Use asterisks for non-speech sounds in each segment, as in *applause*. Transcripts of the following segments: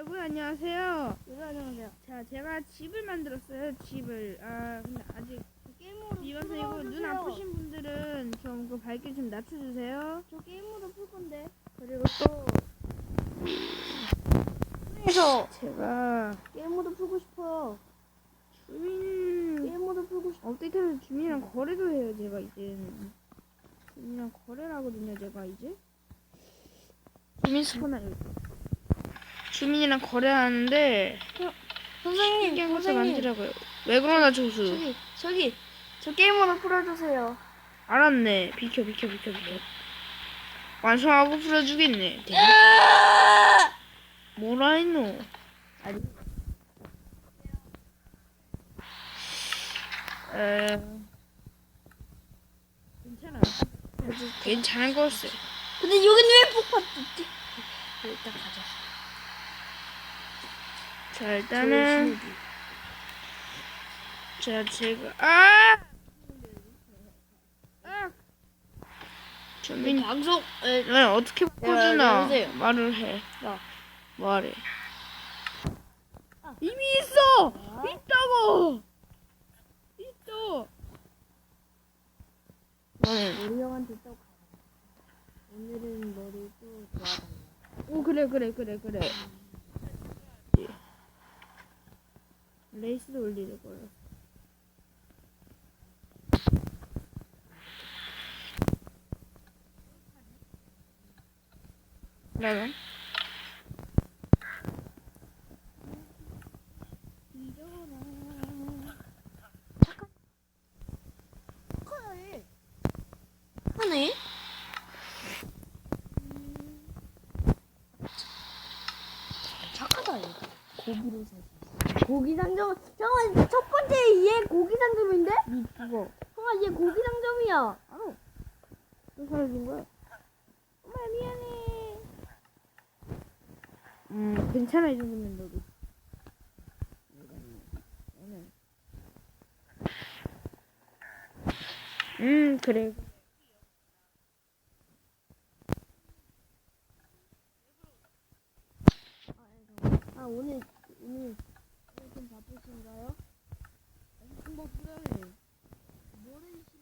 여러분 안녕하세요. 네, 안녕하세요. 자, 제가 집을 만들었어요. 집을. 아, 근데 아직 게임으로 집 와서 이거 눈 아프신 분들은 좀 그 밝기 좀 낮춰주세요. 저 게임으로 풀 건데. 그리고 또 그래서 제가 게임으로 풀고 싶어요. 주민 게임으로 풀고 싶어. 업데이트하면서 주민이랑 거래도 해요. 제가 이제는 주민이랑 거래를 하거든요. 제가 이제 주민 스포나 주민이랑 거래하는데 선생님, 신기한 것을 선생님. 만들라고요. 왜 그러나 조수. 저기, 저기, 저 게임으로 풀어주세요. 알았네. 비켜 비켜 비켜 비켜. 완성하고 풀어주겠네. 뭐라 했노? 아니. 에. 괜찮아. 괜찮은 거였어. 근데 여기는 왜 폭발 떴지? 일단 가자. 자 일단은 자 제가 아. 아. 주민 방송. 에, 네, 어떻게 바꿔주나? 말을 해. 야. 말해. 아. 이미 있어. 아. 있다고. 있어. 너는 우리 형한테 또 가. 오늘은 너를 또 좋아한다. 오 그래 그래 그래 그래. 레이스도 올리는 거야. 나는 하네. 하네. 착하다 얘. 고기로 사. 고기 상점. 형아 첫 번째 얘 고기 상점인데? 니 죽어. 형아 얘 고기 상점이야. 알아. 또 사라진 거야. 엄마 미안해. 음 괜찮아 이 정도면 너도. 음 그래. 아 오늘 오늘 오늘 좀 바쁘신가요? 엄청 바쁘다네. 뭐를 싫어?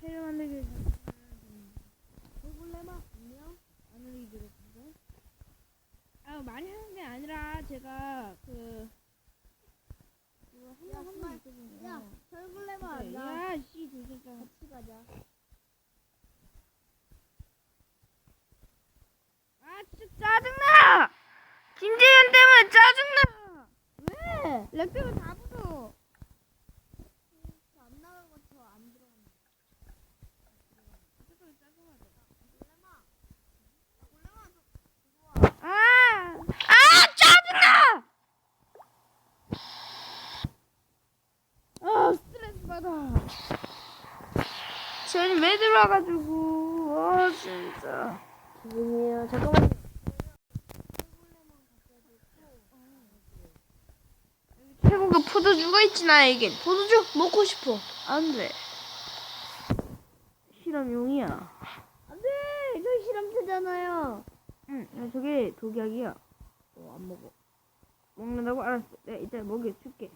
새로 만들기 얼굴내마 안녕. 안으로 들어가서. 아 많이 하는 게 아니라 제가 그 야, 한번. 한번 있거든요. 야나 야, 씨, 조심해. 같이 가자. 아, 진짜 짜증나! 김재현 때문에 짜증나! 왜? 렉 때문에 다 부숴. 안 나가고 저안 들어간다. 아! 아, 짜증나! 아, 스트레스 받아. 쟤는 왜 들어와가지고, 아, 진짜. 죄송해요. 잠깐만. 태국에 포도주가 있지, 나에겐. 포도주 먹고 싶어. 안 돼. 실험용이야. 안돼. 저 실험체잖아요. 응, 야, 저게 독약이야. 어, 안 먹어. 먹는다고? 알았어. 내가 이따 먹여줄게.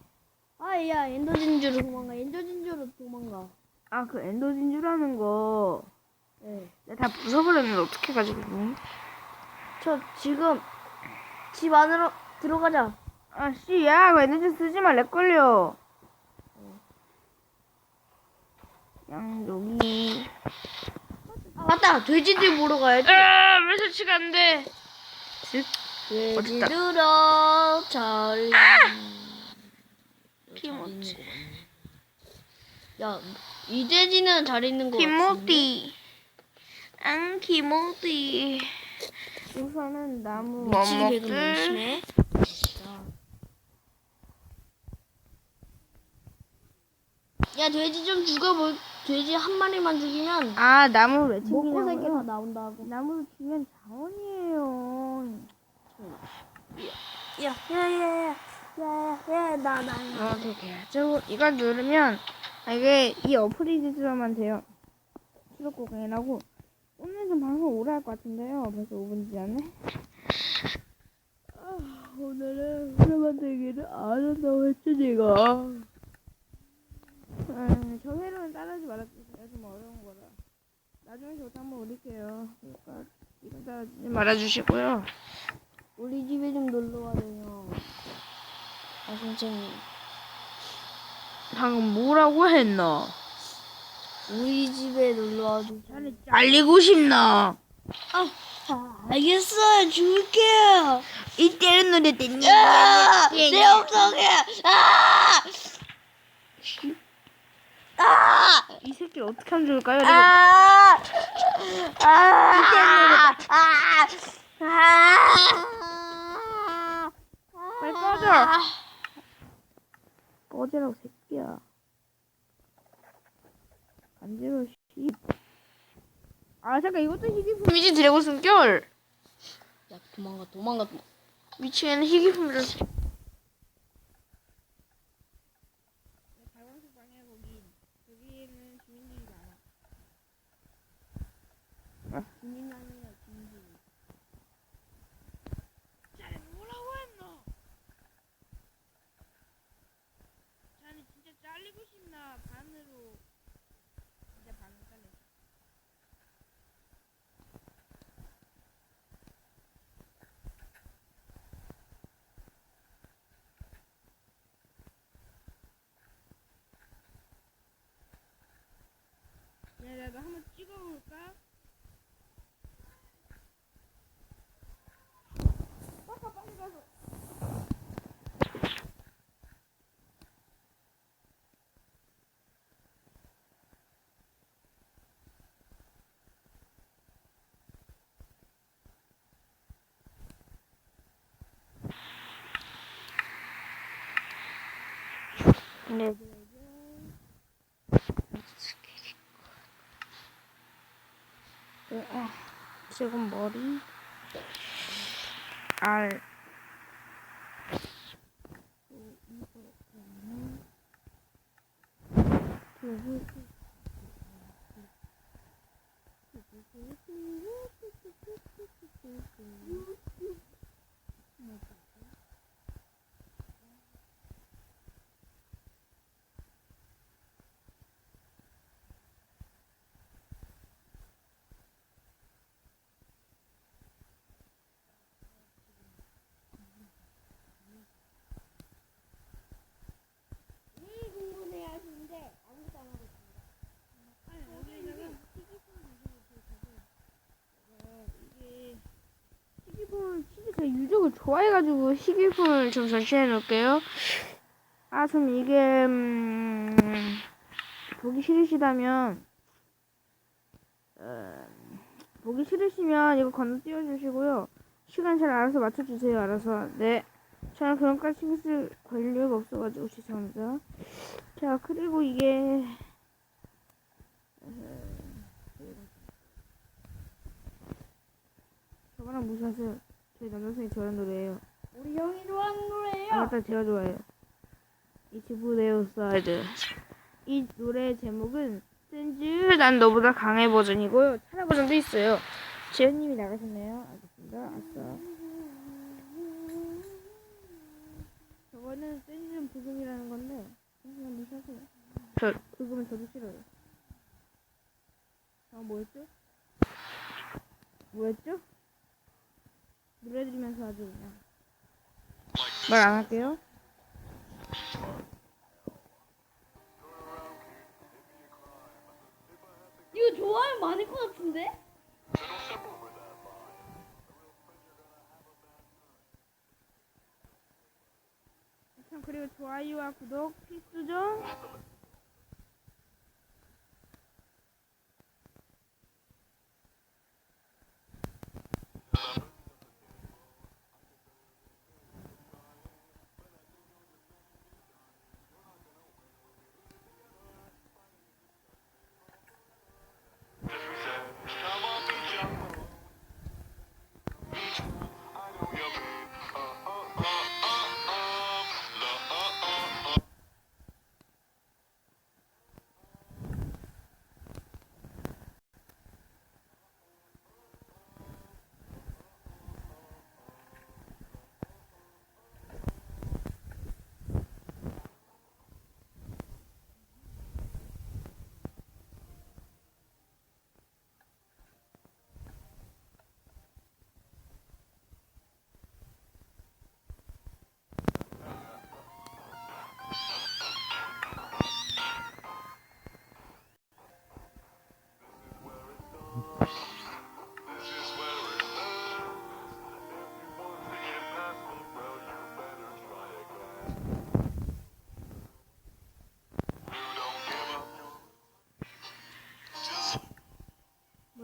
아야 엔더 진주로 도망가. 엔더 진주로 도망가. 아, 그 엔더 진주라는 거. 네. 내가 다 부숴버렸는데 어떻게 가지고. 저 지금 집 안으로 들어가자. 아, 씨, 야, 그 엔더진 쓰지 마. 렉 걸려. 양동이. 아, 맞다. 돼지들 보러 가야지. 아, 왜 설치가 안 돼? 즉, 돼지들아 잘. 티모티. 야, 이 돼지는 잘 있는 거 같은데. 키모띠. 안 키모띠. 우선은 나무 뭐 미치게 먹을? 심해. 야, 돼지 좀 죽여볼 돼지 한 마리만 죽이면 아 나무 왜 먹고 살게 다 챙기냐고요? 나온다고. 나무를 주면 자원이에요. 야야야야야야나 나. 어, 되게 저 이걸 누르면 아, 이게 이 어플리지만 돼요. 수록곡 공연하고 오늘 좀 방송 오래 할 것 같은데요. 벌써 5분 지났네. 아, 오늘은 회만들기를 안 한다고 했지. 아, 저 회로는 따라하지 말아주세요. 좀 어려운 거라. 나중에 저도 한번 올릴게요. 그러니까 이거 따라하지 말아주시고요. 우리 집에 좀 놀러 와요. 아 선생님. 방금 뭐라고 했나? 우리 집에 놀러 와주세요. 알리고 싶나? 아, 알겠어요. 줄게요. 이 때는 노래 듣니? 아, 내 엉덩이. 아! 아! 이 새끼 어떻게 하면 좋을까요? 아! 아! 아! 아! 빨리 꺼져. 꺼지라고 새끼 야. 간지러 씨. 아 잠깐 이것도 희귀품이지 드래곤 숨결. 야, 도망가, 도망가. 위치에는 희귀품이라. 진인 아니야, 진진. 잘 뭐라고 했노? 자네 진짜 잘리고 싶나 반으로 진짜 반으로 잘려. 야, 나도 한번 찍어볼까? 네. 네, 아, 지금 머리 알 희귀품을 진짜 제가 유적을 좋아해가지고 희귀품을 좀 전시해 놓을게요. 아, 좀 이게 음, 보기 싫으시다면 어, 보기 싫으시면 이거 건너뛰어 주시고요. 시간 잘 알아서 맞춰주세요. 알아서 네. 저는 그런까지 신경 쓸 권리가 없어가지고 죄송합니다. 자 그리고 이게 저거랑 무슨 하세요? 저희 남동생이 좋아하는 노래예요. 우리 형이 좋아하는 노래예요. 아 맞다 제가 좋아해요. 이 지부 네오사이드 이 노래 제목은 센즈 난 너보다 강해 버전이고요. 차라 버전도 있어요. 지현님이 나가셨네요. 알겠습니다. 아싸. 저거는 센즈는 부금이라는 건데 그냥 무시하세요. 저 부금은 저도 싫어요. 아 뭐였죠? 뭐였죠? 노래들으면서 아주 그냥 말 안 할게요. 이거 좋아요 많을 것 같은데? 참 그리고 좋아요와 구독 필수죠.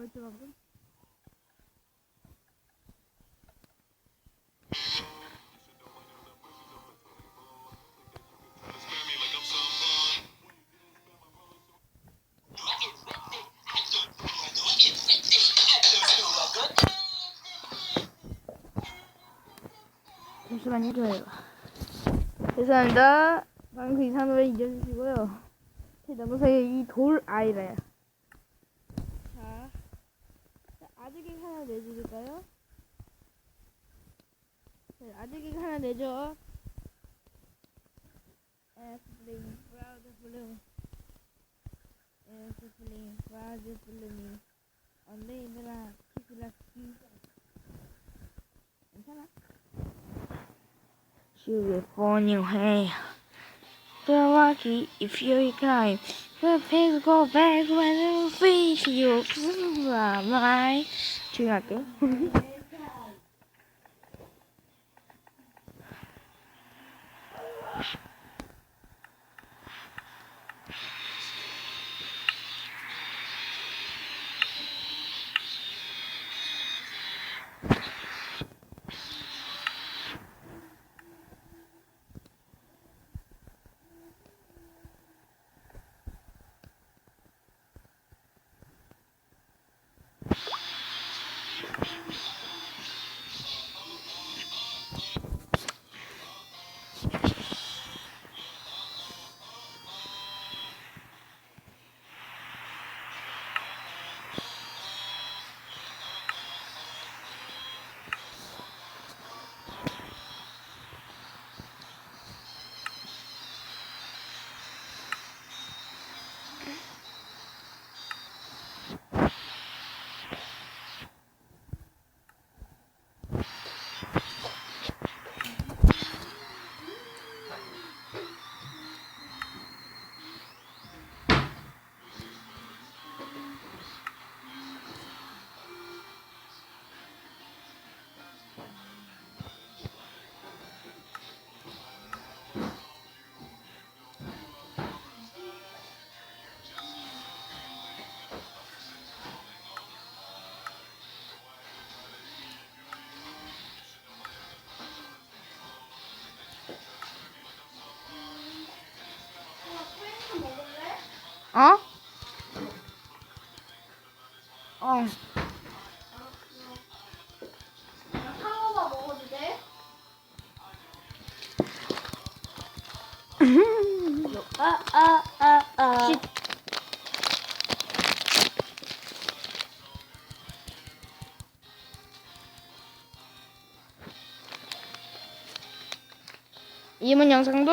뭐였죠 방금? 잠시만요, 좋아요. 죄송합니다. 방금 그 이상한 노래 잊어주시고요. 제 남동생이 이돌 아이래요. 자, 자, 아직이 하나 내주실까요? 네, 아직이 하나 내줘. 에스플링, 브라우드 블루. 에스플링, 브라우드 블루미. 언데이드라, 키슬라키. 괜찮아? You will fall your way. You're lucky if you climb. The pace go back when you reach you. My. 조 어? 어. 상어가 먹어도 돼? *laughs* 아, 아, 아, 아. 쉿. 이번 영상도